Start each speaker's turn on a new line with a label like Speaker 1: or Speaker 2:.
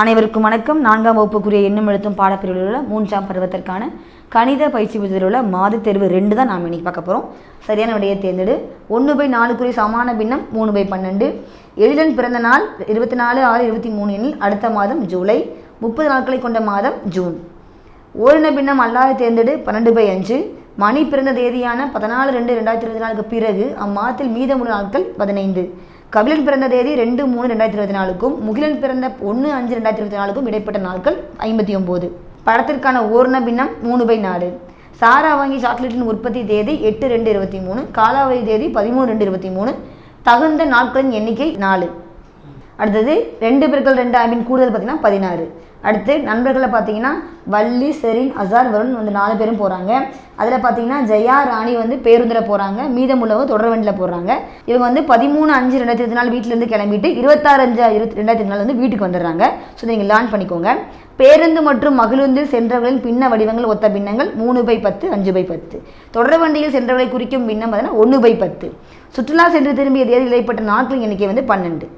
Speaker 1: அனைவருக்கும் வணக்கம். நான்காம் வகுப்புக்குரிய எண்ணும் எழுத்தும் பாடப்பிரிவில் உள்ள மூன்றாம் பருவத்திற்கான கணித பயிற்சி புத்தகத்தில் உள்ள மாத தேர்வு ரெண்டு தான் நாம் இன்னைக்கு பார்க்க போகிறோம் சரியான விடையை தேர்ந்தெடு. ஒன்று பை நாலுக்குரிய சமான பின்னம் மூணு பை பன்னெண்டு. எழிலன் பிறந்த நாள் இருபத்தி நாலு ஆறு இருபத்தி மூணு எண்ணில் அடுத்த மாதம் ஜூலை. முப்பது நாட்களை கொண்ட மாதம் ஜூன். ஓரின பின்னம் அல்லாத தேர்ந்தெடு பன்னெண்டு பை அஞ்சு. மணி பிறந்த தேதியான பதினாலு ரெண்டு ரெண்டாயிரத்தி இருபத்தி நாலுக்கு பிறகு அம்மாதத்தில் மீதமுள்ள நாட்கள் பதினைந்து. கபிலன் பிறந்த தேதி ரெண்டு மூணு ரெண்டாயிரத்தி இருபத்தி நாலுக்கும் முகிலன் பிறந்த ஒன்று அஞ்சு ரெண்டாயிரத்தி இருபத்தி நாலுக்கும் இடைப்பட்ட நாட்கள் ஐம்பத்தி ஒம்பது. படத்திற்கான ஓர்ண பின்னம் மூணு பை நாலு. சாரா வாங்கி சாக்லேட்டின் உற்பத்தி தேதி எட்டு ரெண்டு இருபத்தி மூணு காலாவதி தேதி பதிமூணு ரெண்டு இருபத்தி மூணு தகுந்த நாட்களின் எண்ணிக்கை நாலு. அடுத்தது ரெண்டு பேர்கள் ரெண்டு ஐம்பின் கூடுதல் பார்த்தீங்கன்னா பதினாறு. அடுத்து நண்பர்களை பார்த்தீங்கன்னா வள்ளி செரின் அசார் வருண் வந்து நாலு பேரும் போகிறாங்க அதில் பார்த்தீங்கன்னா ஜெயா ராணி வந்து பேருந்தில் போகிறாங்க மீதமுள்ளவங்க தொடர் வண்டியில் போகிறாங்க இவங்க வந்து பதிமூணு அஞ்சு ரெண்டாயிரத்தி இருபத்தி நாலு வீட்டிலேருந்து கிளம்பிட்டு இருபத்தாறு அஞ்சு இருபத்தி ரெண்டாயிரத்தி நாலு வந்து வீட்டுக்கு வந்துடுறாங்க. ஸோ நீங்கள் லேர்ன் பண்ணிக்கோங்க. பேருந்து மற்றும் மகிழுந்தில் சென்றவர்களின் பின்ன வடிவங்கள் ஒத்த பின்னங்கள் மூணு பை பத்து அஞ்சு பை பத்து. தொடர் வண்டியில் சென்றவர்களை குறிக்கும் பின்னம் பார்த்தீங்கன்னா ஒன்று பை பத்து. சுற்றுலா சென்று திரும்பிய தேதி இடைப்பட்ட நாட்களின் எண்ணிக்கை வந்து பன்னெண்டு.